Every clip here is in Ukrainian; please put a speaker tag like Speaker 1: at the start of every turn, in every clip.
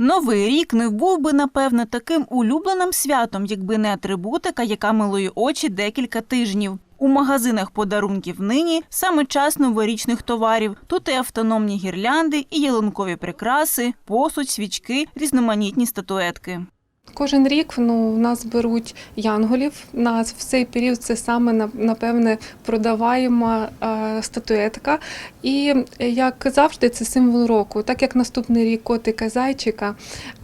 Speaker 1: Новий рік не був би, напевне, таким улюбленим святом, якби не атрибутика, яка милує очі декілька тижнів. У магазинах подарунків нині саме час новорічних товарів. Тут і автономні гірлянди, і ялинкові прикраси, посуд, свічки, різноманітні статуетки.
Speaker 2: Кожен рік ну, в нас беруть янголів. Нас в цей період це саме напевне продаваєма е, статуетка. І як завжди, це символ року. Так як наступний рік котика зайчика,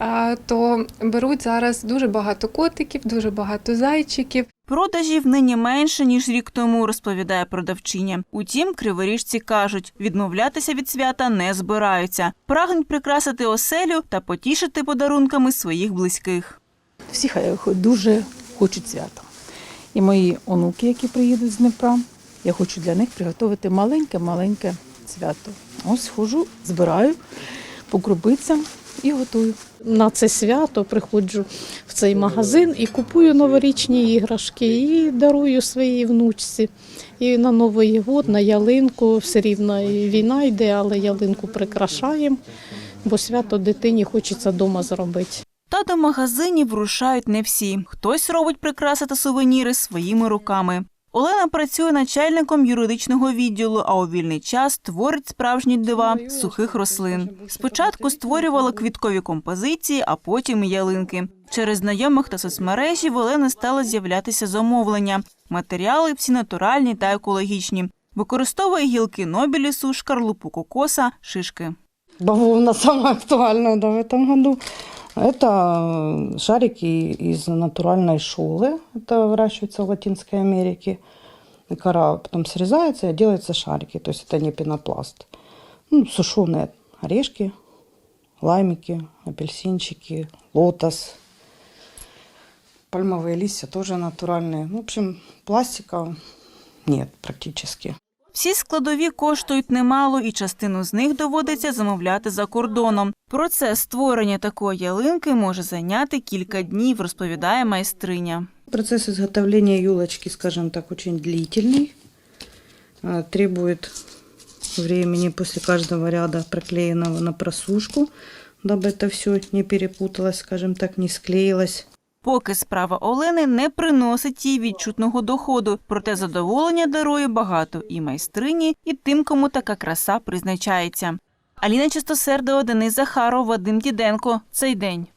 Speaker 2: е, то беруть зараз дуже багато котиків, дуже багато зайчиків.
Speaker 1: Продажів нині менше ніж рік тому, розповідає продавчиня. Утім, криворіжці кажуть, відмовлятися від свята не збираються. Прагнуть прикрасити оселю та потішити подарунками своїх близьких.
Speaker 3: Всі хай дуже хочуть свята. І мої онуки, які приїдуть з Дніпра, я хочу для них приготувати маленьке-маленьке свято. Ось хожу, збираю по крупицям і готую.
Speaker 4: на це свято приходжу в цей магазин і купую новорічні іграшки і дарую своїй внучці. І на Новий год, на ялинку все рівно війна йде, але ялинку прикрашаємо, бо свято дитині хочеться вдома зробити.
Speaker 1: Та до магазинів рушають не всі. Хтось робить прикраси та сувеніри своїми руками. Олена працює начальником юридичного відділу, а у вільний час творить справжні дива з сухих рослин. Спочатку створювала квіткові композиції, а потім і ялинки. Через знайомих та соцмережі в Олени стало з'являтися замовлення. Матеріали всі натуральні та екологічні. Використовує гілки нобілісу, шкарлупу кокоса, шишки.
Speaker 5: Бавовна самая актуальная да, в этом году. Это шарики из натуральной шолы. Это выращивается в Латинской Америке. Кора потом срезается и делаются шарики. То есть это не пенопласт. Ну, сушеные орешки, лаймики, апельсинчики, лотос. Пальмовые листья тоже натуральные. В общем, пластика нет практически.
Speaker 1: Всі складові коштують немало, і частину з них доводиться замовляти за кордоном. Процес створення такої ялинки може зайняти кілька днів, розповідає майстриня.
Speaker 5: Процесс изготовления елочки, скажем так, очень длительный. А, Требует времени после каждого ряда проклеенного на просушку, дабы это все не перепуталось, скажем так, не склеилось.
Speaker 1: Поки справа Олени не приносить їй відчутного доходу, проте задоволення дарує багато і майстрині, і тим, кому така краса призначається. Аліна Чистосердова, Денис Захаров, Вадим Діденко. Цей день.